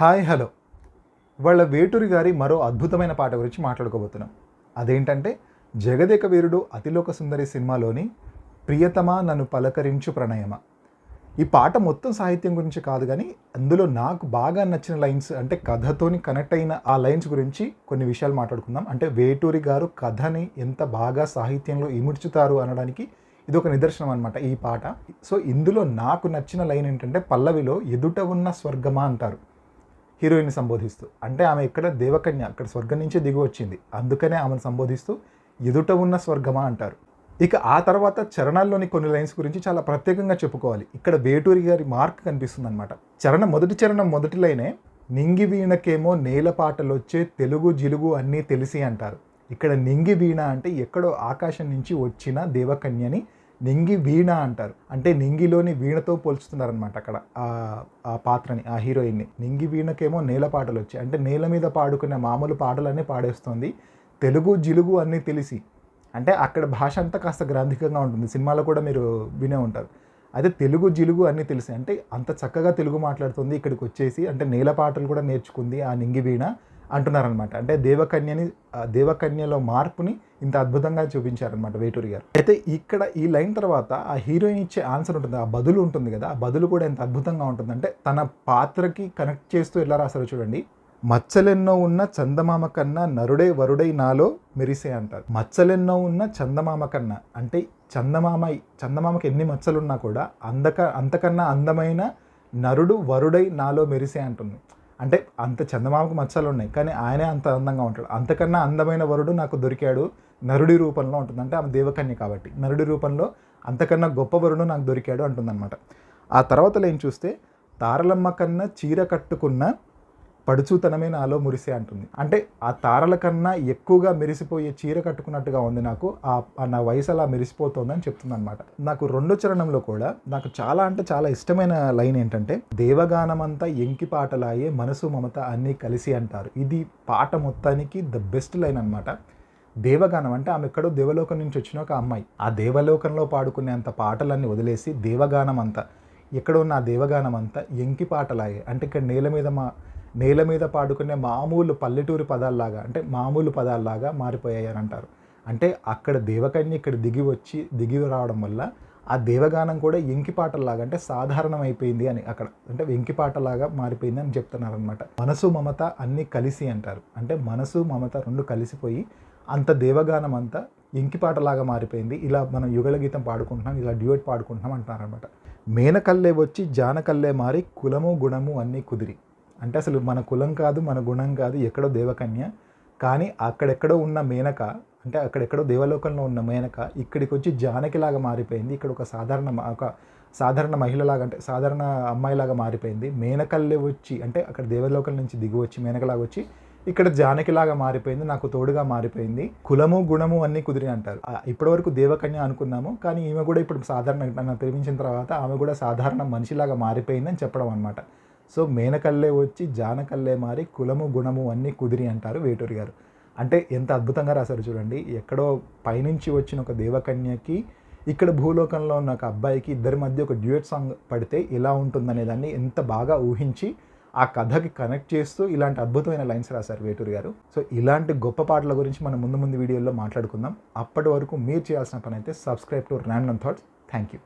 Hi hello. వాళ్ళ వేటూరి గారి మరో అద్భుతమైన పాట గురించి మాట్లాడుకోబోతున్నాం. అదేంటంటే జగదేక వీరుడు అతిలోక సుందరి సినిమాలోని ప్రియతమా నన్ను పలకరించు ప్రణయమ. ఈ పాట మొత్తం సాహిత్యం గురించి కాదు కానీ అందులో నాకు బాగా నచ్చిన లైన్స్ అంటే కథతోని కనెక్ట్ అయిన ఆ లైన్స్ గురించి కొన్ని విషయాలు మాట్లాడుకుందాం. అంటే వేటూరి గారు కథని ఎంత బాగా సాహిత్యంలో ఇముడ్చుతారు అనడానికి ఇది ఒక నిదర్శనం అనమాట ఈ పాట. సో ఇందులో నాకు నచ్చిన లైన్ ఏంటంటే పల్లవిలో ఎదుట ఉన్న స్వర్గమా అంటారు. హీరోయిన్ సంబోధిస్తూ. అంటే ఆమె ఇక్కడ దేవకన్య అక్కడ స్వర్గం నుంచే దిగి వచ్చింది. అందుకనే ఆమెను సంబోధిస్తూ ఎదుట ఉన్న స్వర్గమా అంటారు. ఇక ఆ తర్వాత చరణాల్లోని కొన్ని లైన్స్ గురించి చాలా ప్రత్యేకంగా చెప్పుకోవాలి. ఇక్కడ వేటూరి గారి మార్క్ కనిపిస్తుంది అనమాట చరణం మొదటి చరణం మొదటి లైనే నింగి వీణకేమో నేల పాటలొచ్చే తెలుగు జిలుగు అన్నీ తెలిసి అంటారు. ఇక్కడ నింగి వీణ అంటే ఎక్కడో ఆకాశం నుంచి వచ్చిన దేవకన్యని నింగి వీణ అంటారు. అంటే నింగిలోని వీణతో పోల్చుతున్నారనమాట అక్కడ. ఆ పాత్రని ఆ హీరోయిన్ని. నింగి వీణకేమో నేల పాటలు వచ్చాయి. అంటే నేల మీద పాడుకునే మామూలు పాటలన్నీ పాడేస్తుంది. తెలుగు జిలుగు అన్నీ తెలిసి. అంటే అక్కడ భాష అంతా కాస్త గ్రాంధికంగా ఉంటుంది. సినిమాలో కూడా మీరు వినే ఉంటారు. అదే తెలుగు జిలుగు అన్నీ తెలిసి. అంటే అంత చక్కగా తెలుగు మాట్లాడుతుంది. ఇక్కడికి వచ్చేసి అంటే నేల పాటలు కూడా నేర్చుకుంది ఆ నింగి వీణ. అంటున్నారనమాట అంటే దేవకన్యని దేవకన్యలో మార్పుని ఇంత అద్భుతంగా చూపించారనమాట వేటూరి గారు. అయితే ఇక్కడ ఈ లైన్ తర్వాత ఆ హీరోయిన్ ఇచ్చే ఆన్సర్ ఉంటుంది ఆ బదులు ఉంటుంది కదా ఆ బదులు కూడా ఎంత అద్భుతంగా ఉంటుందంటే తన పాత్రకి కనెక్ట్ చేస్తూ ఎలా రాస్తారో చూడండి. మచ్చలెన్నో ఉన్న చందమామ కన్నా నరుడే వరుడై నాలో మెరిసే అంటారు. మచ్చలెన్నో ఉన్న చందమామ కన్నా అంటే చందమామ చందమామకి ఎన్ని మచ్చలున్నా కూడా అందక అంతకన్నా అందమైన నరుడు వరుడై నాలో మెరిసే అంటుంది. అంటే అంత చందమామకు మచ్చలు ఉన్నాయి కానీ ఆయనే అంత అందంగా ఉంటాడు. అంతకన్నా అందమైన వరుడు నాకు దొరికాడు నరుడి రూపంలో ఉంటుంది. అంటే ఆమె దేవకన్య కాబట్టి నరుడి రూపంలో అంతకన్నా గొప్ప వరుడు నాకు దొరికాడు అంటుందన్నమాట. ఆ తర్వాత ఏం చూస్తే తారలమ్మ కన్నా చీర కట్టుకున్న పడుచుతనమే నాలో మురిసే అంటుంది. అంటే ఆ తారల కన్నా ఎక్కువగా మెరిసిపోయే చీర కట్టుకున్నట్టుగా ఉంది నాకు. ఆ నా వయసు అలా మెరిసిపోతుందని చెప్తుంది అనమాట నాకు రెండో చరణంలో కూడా నాకు చాలా అంటే చాలా ఇష్టమైన లైన్ ఏంటంటే దేవగానమంతా ఎంకి పాటలాయే మనసు మమత అన్నీ కలిసి అంటారు. ఇది పాట మొత్తానికి ద బెస్ట్ లైన్ అనమాట దేవగానం అంటే ఆమె ఎక్కడో దేవలోకం నుంచి వచ్చిన ఒక అమ్మాయి. ఆ దేవలోకంలో పాడుకునే అంత పాటలన్నీ వదిలేసి దేవగానం అంతా ఎక్కడ ఉన్న ఆ దేవగానం అంతా ఎంకి పాటలాయే. అంటే ఇక్కడ నేల మీద మా నేల మీద పాడుకునే మామూలు పల్లెటూరి పదాల్లాగా అంటే మామూలు పదాల్లాగా మారిపోయాయని అంటారు అంటే అక్కడ దేవకన్య ఇక్కడ దిగి వచ్చి దిగి రావడం వల్ల ఆ దేవగానం కూడా ఎంకిపాటలాగా అంటే సాధారణం అయిపోయింది అని అక్కడ అంటే వెంకిపాటలాగా మారిపోయింది అని చెప్తున్నారనమాట. మనసు మమత అన్నీ కలిసి అంటారు. అంటే మనసు మమత రెండు కలిసిపోయి అంత దేవగానం అంతా ఎంకిపాటలాగా మారిపోయింది. ఇలా మనం యుగల గీతం పాడుకుంటున్నాం ఇలా డ్యూయట్ పాడుకుంటున్నాం అంటున్నారనమాట. మేనకల్లే వచ్చి జానకల్లే మారి కులము గుణము అన్నీ కుదిరి. అంటే అసలు మన కులం కాదు మన గుణం కాదు ఎక్కడో దేవకన్య. కానీ అక్కడెక్కడో ఉన్న మేనక అంటే అక్కడెక్కడో దేవలోకంలో ఉన్న మేనక ఇక్కడికి వచ్చి జానకిలాగా మారిపోయింది. ఇక్కడ ఒక సాధారణ మ- ఒక సాధారణ మహిళలాగా అంటే సాధారణ అమ్మాయిలాగా మారిపోయింది. మేనకల్లే వచ్చి అంటే అక్కడ దేవలోకం నుంచి దిగి వచ్చి మేనకలాగా వచ్చి ఇక్కడ జానకిలాగా మారిపోయింది నాకు తోడుగా మారిపోయింది. కులము గుణము అన్నీ కుదిరి అంటారు. ఇప్పటివరకు దేవకన్య అనుకున్నాము కానీ ఈమె కూడా ఇప్పుడు సాధారణ నన్ను ప్రేమించిన తర్వాత ఆమె కూడా సాధారణ మనిషిలాగా మారిపోయిందని చెప్పడం అనమాట సో మేనకల్లే వచ్చి జానకల్లే మారి కులము గుణము అన్నీ కుదిరి అంటారు వేటూరి గారు. అంటే ఎంత అద్భుతంగా రాశారు చూడండి. ఎక్కడో పైనుంచి వచ్చిన ఒక దేవకన్యకి ఇక్కడ భూలోకంలో ఉన్న ఒక అబ్బాయికి ఇద్దరి మధ్య ఒక డ్యూయట్ సాంగ్ పడితే ఎలా ఉంటుందనే దాన్ని ఎంత బాగా ఊహించి ఆ కథకి కనెక్ట్ చేస్తూ ఇలాంటి అద్భుతమైన లైన్స్ రాశారు వేటూరి గారు. సో ఇలాంటి గొప్ప పాటల గురించి మనం ముందు ముందు వీడియోలో మాట్లాడుకుందాం. అప్పటి వరకు మీరు చేయాల్సిన పని అయితే subscribe to random thoughts. Thank you